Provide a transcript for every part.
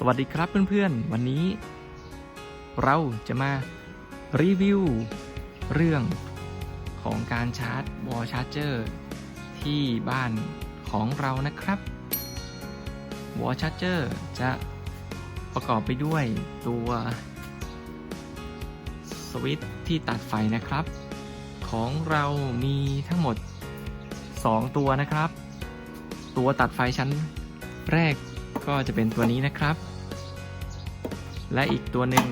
สวัสดีครับเพื่อนๆ วันนี้ เราจะมารีวิวเรื่องของการชาร์จวอลชาร์เจอร์ที่บ้านของเรานะครับวอลชาร์เจอร์จะประกอบไปด้วยตัวสวิตช์ที่ตัดไฟนะครับ ของเรามีทั้งหมด 2 ตัวนะครับ ตัวตัดไฟชั้นแรก ก็จะเป็นตัวนี้นะครับ และอีกตัวหนึ่ง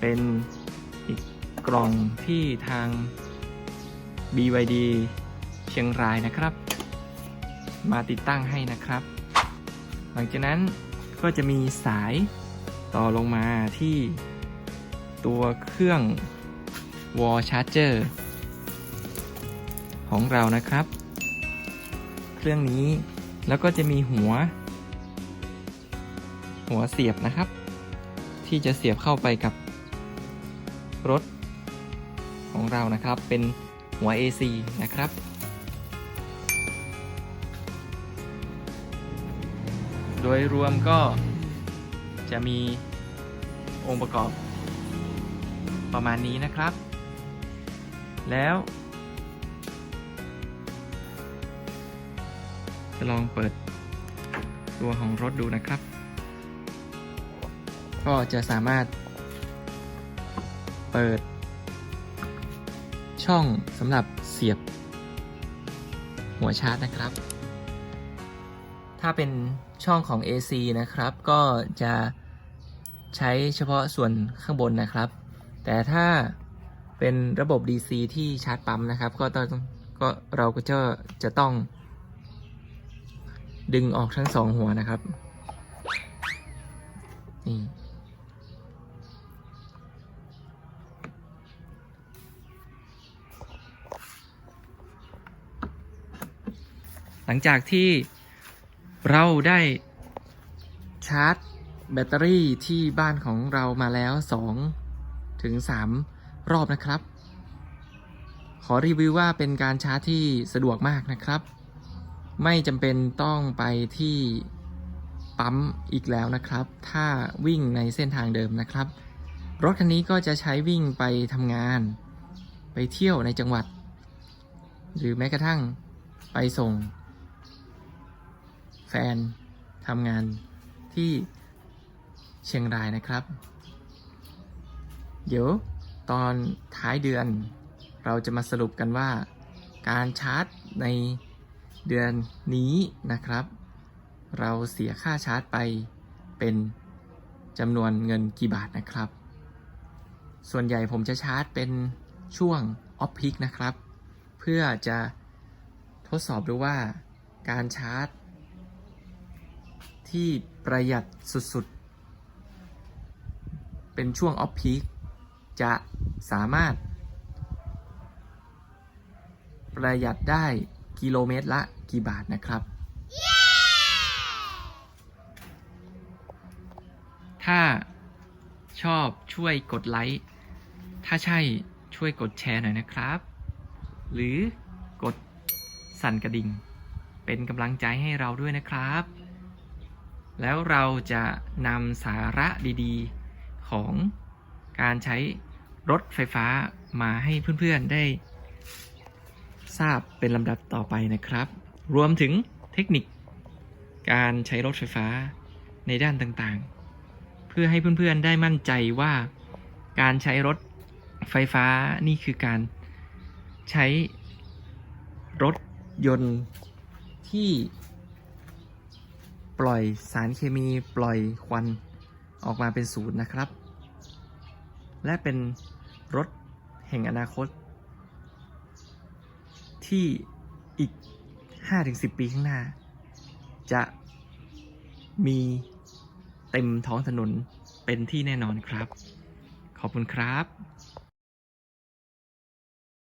เป็นอีกกล่องที่ทาง BYD เชียงรายนะครับ มาติดตั้งให้นะครับ หลังจากนั้นก็จะมีสายต่อลงมาที่ตัวเครื่อง wall charger ของเรานะครับ เครื่องนี้แล้วก็จะมีหัว หัวเสียบนะครับ ที่จะเสียบเข้าไปกับรถของเรานะครับ เป็นหัว AC นะครับ โดยรวมก็จะมีองค์ประกอบ ประมาณนี้นะครับ แล้วจะลองเปิดตัวของรถดูนะครับ ก็จะสามารถ เปิด ช่องสำหรับเสียบ หัวชาร์จนะครับ ถ้าเป็นช่องของ AC นะครับ ก็จะใช้เฉพาะส่วนข้างบนนะครับ แต่ถ้าเป็นระบบ DC ที่ชาร์จปั๊มนะครับ ก็ต้องก็เราก็จะจะต้องดึงออกทั้งสองหัวนะครับ นี่ ลังจากที่เราได้ชาร์จแบตเตอรี่ที่บ้านของเรามาแล้ว2ถึง3รอบนะครับ ขอรีวิวว่าเป็นการชาร์จที่สะดวกมากนะครับ ไม่จำเป็นต้องไปที่ปั๊มอีกแล้วนะครับ ถ้าวิ่งในเส้นทางเดิมนะครับ รถคันนี้ก็จะใช้วิ่งไปทำงาน ไปเที่ยวในจังหวัด หรือแม้กระทั่งไปส่ง แฟนทำงานที่เชียงรายนะครับ เดี๋ยวตอนท้ายเดือนเราจะมาสรุปกันว่า การชาร์จในเดือนนี้นะครับ เราเสียค่าชาร์จไปเป็นจำนวนเงินกี่บาทนะครับ ส่วนใหญ่ผมจะชาร์จเป็นช่วงออฟพิกนะครับ เพื่อจะทดสอบดูว่าการชาร์จ ที่ประหยัดสุดๆ เป็นช่วงออฟพีคจะสามารถ ประหยัดได้กิโลเมตรละกี่บาทนะครับ ถ้าชอบช่วยกดไลค์ ถ้าใช่ช่วยกดแชร์หน่อยนะครับ หรือกดสั่นกระดิ่ง เป็นกำลังใจให้เราด้วยนะครับ แล้วเราจะนำสาระดีๆของการใช้รถไฟฟ้ามาให้เพื่อนๆได้ ทราบเป็นลำดับต่อไปนะครับ รวมถึงเทคนิค การใช้รถไฟฟ้าในด้านต่างๆ เพื่อให้เพื่อนๆได้มั่นใจว่าการใช้รถไฟฟ้านี่คือการใช้รถยนต์ที่ ปล่อยสารเคมีปล่อยควันออกมาเป็นศูนย์นะครับ และเป็นรถแห่งอนาคต ที่อีก 5-10 ปีข้างหน้า จะมีเต็มท้องถนนเป็นที่แน่นอนครับ ขอบคุณครับ